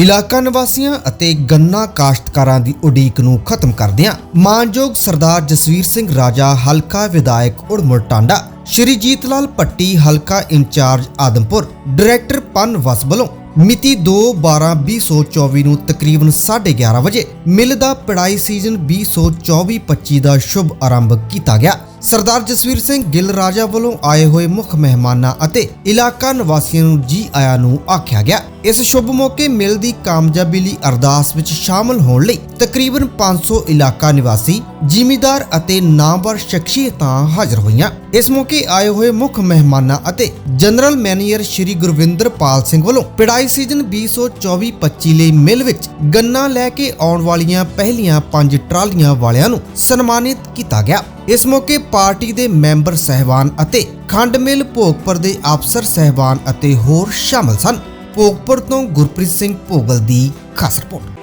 ਇਲਾਕਾ ਨਿਵਾਸੀਆਂ ਅਤੇ ਗੰਨਾ ਕਾਸ਼ਤਕਾਰਾਂ ਦੀ ਉਡੀਕ ਨੂੰ ਖਤਮ ਕਰਦਿਆਂ ਮਾਨਯੋਗ ਸਰਦਾਰ ਜਸਵੀਰ ਸਿੰਘ ਰਾਜਾ, ਹਲਕਾ ਵਿਧਾਇਕ ਉੜਮੁੜ ਟਾਂਡਾ, ਸ਼੍ਰੀ ਜੀਤਲਾਲ ਪੱਟੀ ਹਲਕਾ ਇੰਚਾਰਜ ਆਦਮਪੁਰ, ਡਾਇਰੈਕਟਰ ਪਨ ਵਸ ਵੱਲੋਂ ਮਿਤੀ 2/12/2024 ਨੂੰ ਤਕਰੀਬਨ 11:30 ਵਜੇ ਮਿਲ ਦਾ ਪੜਾਈ ਸੀਜ਼ਨ 2024-25 ਦਾ ਸ਼ੁਭ ਆਰੰਭ ਕੀਤਾ ਗਿਆ। ਸਰਦਾਰ ਜਸਵੀਰ ਸਿੰਘ ਗਿੱਲ ਰਾਜਾ ਵੱਲੋਂ ਆਏ ਹੋਏ ਮੁੱਖ ਮਹਿਮਾਨਾਂ ਅਤੇ ਇਲਾਕਾ ਨਿਵਾਸੀਆਂ ਨੂੰ ਜੀ ਆਇਆਂ ਨੂੰ ਆਖਿਆ ਗਿਆ। ਇਸ ਸ਼ੁਭ ਮੌਕੇ ਮਿਲ ਦੀ ਕਾਮਯਾਬੀ ਲਈ ਅਰਦਾਸ ਵਿੱਚ ਸ਼ਾਮਲ ਹੋਣ ਲਈ ਤਕਰੀਬਨ 500 ਇਲਾਕਾ ਨਿਵਾਸੀ, ਜ਼ਿਮੀਦਾਰ ਅਤੇ ਨਾਮਵਰ ਸ਼ਖਸੀਅਤਾਂ ਹਾਜ਼ਰ ਹੋਈਆਂ। ਇਸ ਮੌਕੇ ਆਏ ਹੋਏ ਮੁੱਖ ਮਹਿਮਾਨਾਂ ਅਤੇ ਜਨਰਲ ਮੈਨੇਜਰ ਸ਼੍ਰੀ ਗੁਰਵਿੰਦਰ ਪਾਲ ਸਿੰਘ ਵੱਲੋਂ ਪਿੜਾਈ ਸੀਜ਼ਨ 2024-25 ਲਈ ਮਿਲ ਵਿੱਚ ਗੰਨਾ ਲੈ ਕੇ ਆਉਣ ਵਾਲੀਆਂ ਪਹਿਲੀਆਂ ਪੰਜ ਟਰਾਲੀਆਂ ਵਾਲਿਆਂ ਨੂੰ ਸਨਮਾਨਿਤ ਕੀਤਾ ਗਿਆ। ਇਸ ਮੌਕੇ ਪਾਰਟੀ ਦੇ ਮੈਂਬਰ ਸਹਿਬਾਨ ਅਤੇ ਖੰਡ ਮਿਲ ਭੋਗਪੁਰ ਦੇ ਅਫਸਰ ਸਹਿਬਾਨ ਅਤੇ ਹੋਰ ਸ਼ਾਮਲ ਸਨ। ਭੋਗਪੁਰ ਤੋਂ ਗੁਰਪ੍ਰੀਤ ਸਿੰਘ ਭੋਗਲ ਦੀ ਖਾਸ ਰਿਪੋਰਟ।